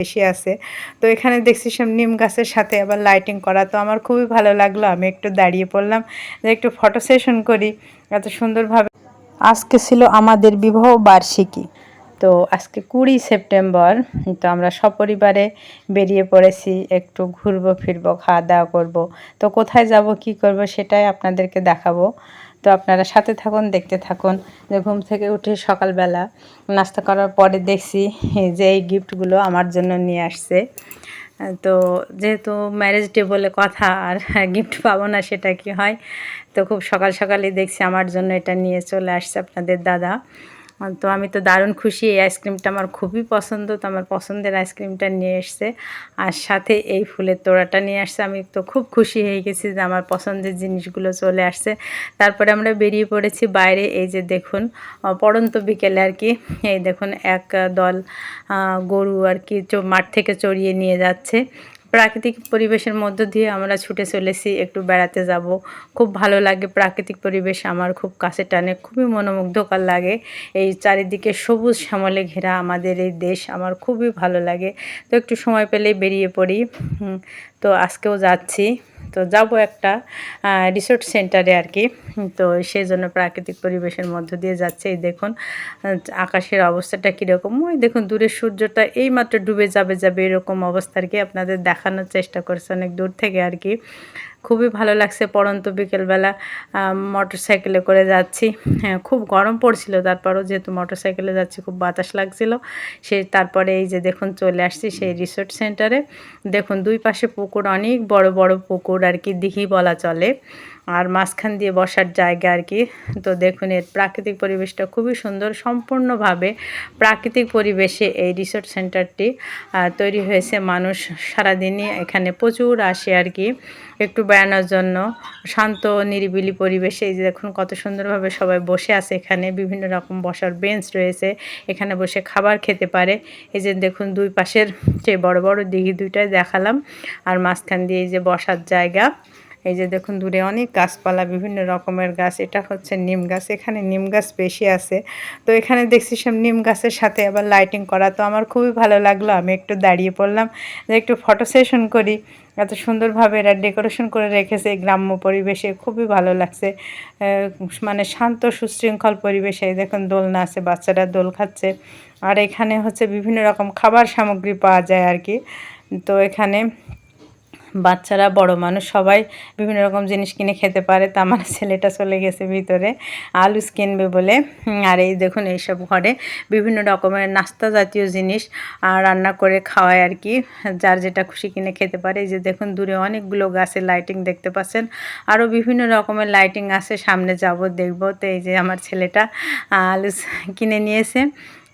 বেশি আছে। তো এখানে দেখছি সব নিম গাছের সাথে আবার লাইটিং করা। তো আমার খুবই ভালো লাগল, আমি একটু দাঁড়িয়ে পড়লাম, যে একটু ফটো সেশন করি, এত সুন্দরভাবে। আজকে ছিল আমাদের বিবাহ বার্ষিকী। তো আজকে কুড়ি সেপ্টেম্বর, তো আমরা সপরিবারে বেরিয়ে পড়েছি, একটু ঘুরবো, ফিরবো খাওয়া দাওয়া করব। তো কোথায় যাব, কি করব, সেটাই আপনাদেরকে দেখাবো। তো আপনারা সাথে থাকুন, দেখতে থাকুন। যে ঘুম থেকে উঠে সকালবেলা নাস্তা করার পরে দেখছি যে এই গিফটগুলো আমার জন্য নিয়ে আসছে। তো যেহেতু ম্যারেজ ডে বলে কথা, আর গিফট পাবো না সেটা কি হয়? তো খুব সকাল সকালে দেখছি আমার জন্য এটা নিয়ে চলে আসছে আপনাদের দাদা। তো আমি তো দারুণ খুশি, এই আইসক্রিমটা আমার খুবই পছন্দ, তো আমার পছন্দের আইসক্রিমটা নিয়ে এসছে। আর সাথে এই ফুলের তোড়াটা নিয়ে আসছে, আমি তো খুব খুশি হয়ে গেছি যে আমার পছন্দের জিনিসগুলো চলে আসছে। তারপরে আমরা বেরিয়ে পড়েছি বাইরে, এই যে দেখুন পড়ন্ত বিকেলে আর কি, এই দেখুন এক দল গরু আর কি মাঠ থেকে চড়িয়ে নিয়ে যাচ্ছে। প্রাকৃতিক পরিবেশের মধ্য দিয়ে আমরা ছুটে চলেছি, একটু বেড়াতে যাব। খুব ভালো লাগে প্রাকৃতিক পরিবেশ, আমার খুব কাছে টানে, খুবই মনোমুগ্ধকর লাগে। এই চারিদিকে সবুজ শ্যামলে ঘেরা আমাদের এই দেশ, আমার খুবই ভালো লাগে। তো একটু সময় পেলেই বেরিয়ে পড়ি। তো আজকেও যাচ্ছি। তো যাব একটা রিসোর্ট সেন্টারে আর কি। তো সেই জন্য প্রাকৃতিক পরিবেশের মধ্য দিয়ে যাচ্ছে। এই দেখুন, আকাশের অবস্থাটা কীরকম। ওই দেখুন দূরের সূর্যটা এইমাত্র ডুবে যাবে যাবে এরকম অবস্থা আর কি আপনাদের দেখানোর চেষ্টা করছে অনেক দূর থেকে আর কি। খুবই ভালো লাগছে পড়ন্ত বিকেলবেলা মোটর সাইকেলে করে যাচ্ছি। হ্যাঁ খুব গরম পড়ছিল, তারপরও যেহেতু মোটর সাইকেলে যাচ্ছি, খুব বাতাস লাগছিল। সে, তারপরে এই যে দেখুন, চলে আসছি সেই রিসোর্ট সেন্টারে। দেখুন, দুই পাশে পুকুর, অনেক বড় বড় পুকুর আর কি, দিঘি বলা চলে। আর মাঝখান দিয়ে বসার জায়গা আর কি। তো দেখুন, এর প্রাকৃতিক পরিবেশটা খুবই সুন্দর। সম্পূর্ণভাবে প্রাকৃতিক পরিবেশে এই রিসোর্ট সেন্টারটি তৈরি হয়েছে মানুষ সারাদিনই এখানে প্রচুর আসে আর কি। একটু বেড়ানোর জন্য শান্ত, নিরিবিলি পরিবেশে। এই যে দেখুন, কত সুন্দরভাবে সবাই বসে আছে এখানে। বিভিন্ন রকম বসার বেঞ্চ রয়েছে। এখানে বসে খাবার খেতে পারে। এই যে দেখুন, দুই পাশের যে বড় বড় দিঘি দুইটাই দেখালাম। আর মাঝখান দিয়ে এই যে বসার জায়গা। এই যে দেখুন দূরে অনেক গাছপালা, বিভিন্ন রকমের গাছ, এটা হচ্ছে নিম গাছ। এখানে নিম গাছ বেশি আছে। তো এখানে দেখছি সব নিম গাছের সাথে আবার লাইটিং করা। তো আমার খুবই ভালো লাগল, আমি একটু দাঁড়িয়ে পড়লাম, যে একটু ফটো সেশন করি। এত সুন্দরভাবে এরা ডেকোরেশন করে রেখেছে গ্রাম্য পরিবেশে, খুবই ভালো লাগছে। মানে শান্ত, সুশৃঙ্খল পরিবেশে দেখুন দোলনা আছে, বাচ্চারা দোল খাচ্ছে। আর এখানে হচ্ছে বিভিন্ন রকম খাবার সামগ্রী পাওয়া যায় আর কি। তো এখানে বাচ্চারা, বড় মানুষ, সবাই বিভিন্ন রকম জিনিস কিনে খেতে পারে। তা আমার ছেলেটা চলে গেছে ভিতরে, আলুস কিনবে বলে। আর এই দেখুন এইসব ঘরে বিভিন্ন রকমের নাস্তা জাতীয় জিনিস রান্না করে খাওয়ায় আর কি। যার যেটা খুশি কিনে খেতে পারে। এই যে দেখুন, দূরে অনেকগুলো গাছের লাইটিং দেখতে পাচ্ছেন। আরও বিভিন্ন রকমের লাইটিং আছে, সামনে যাব, দেখব। তো এই যে আমার ছেলেটা আলুস কিনে নিয়েছে।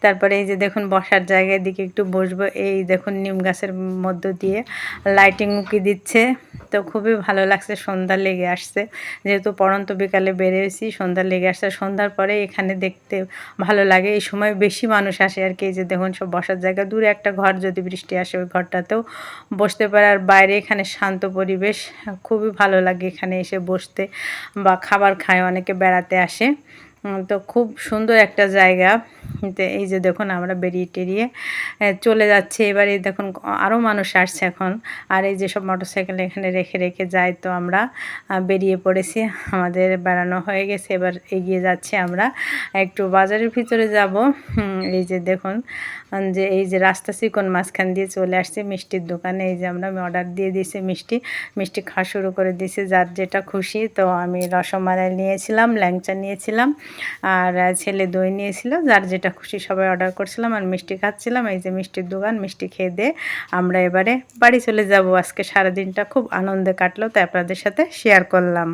তারপরে এই যে দেখুন বসার জায়গার দিকে একটু বসবো। এই দেখুন নিম গাছের মধ্য দিয়ে লাইটিং উকি দিচ্ছে। তো খুবই ভালো লাগছে, সন্ধ্যা লেগে আসছে। যেহেতু পরন্ত বিকালে বেরিয়েছি, সন্ধ্যা লেগে আসছে। সন্ধ্যার পরে এখানে দেখতে ভালো লাগে। এই সময় বেশি মানুষ আসে আর কি। এই যে দেখুন সব বসার জায়গা। দূরে একটা ঘর, যদি বৃষ্টি আসে ওই ঘরটাতেও বসতে পারে। আর বাইরে এখানে শান্ত পরিবেশ, খুবই ভালো লাগে এখানে এসে বসতে। বা খাবার খায়, অনেকে বেড়াতে আসে। তো খুব সুন্দর একটা জায়গা। এই যে দেখুন আমরা বেরিয়ে টেরিয়ে চলে যাচ্ছে। এবারে দেখুন আরও মানুষ আসছে এখন। আর এই যেসব মোটরসাইকেল এখানে রেখে রেখে যায় তো আমরা বেরিয়ে পড়েছি। আমাদের বেড়ানো হয়ে গেছে, এবার এগিয়ে যাচ্ছে আমরা। একটু বাজারের ভিতরে যাব। এই যে দেখুন যে এই যে রাস্তা চিকন মাঝখান দিয়ে চলে আসছে মিষ্টির দোকানে। এই যে আমরা অর্ডার দিয়ে দিয়েছি মিষ্টি। মিষ্টি খাওয়া শুরু করে দিয়েছি, যার যেটা খুশি। তো আমি রসমালাই নিয়েছিলাম, ল্যাংচা নিয়েছিলাম। আর ছেলে দই নিয়েছিল, যার যেটা খুশি সবাই অর্ডার করছিলাম আর মিষ্টি খাচ্ছিলাম। এই যে মিষ্টির দোকান, মিষ্টি খেয়ে দিয়ে আমরা এবারে বাড়ি চলে যাব। আজকে সারাদিনটা খুব আনন্দে কাটলো, তাই আপনাদের সাথে শেয়ার করলাম।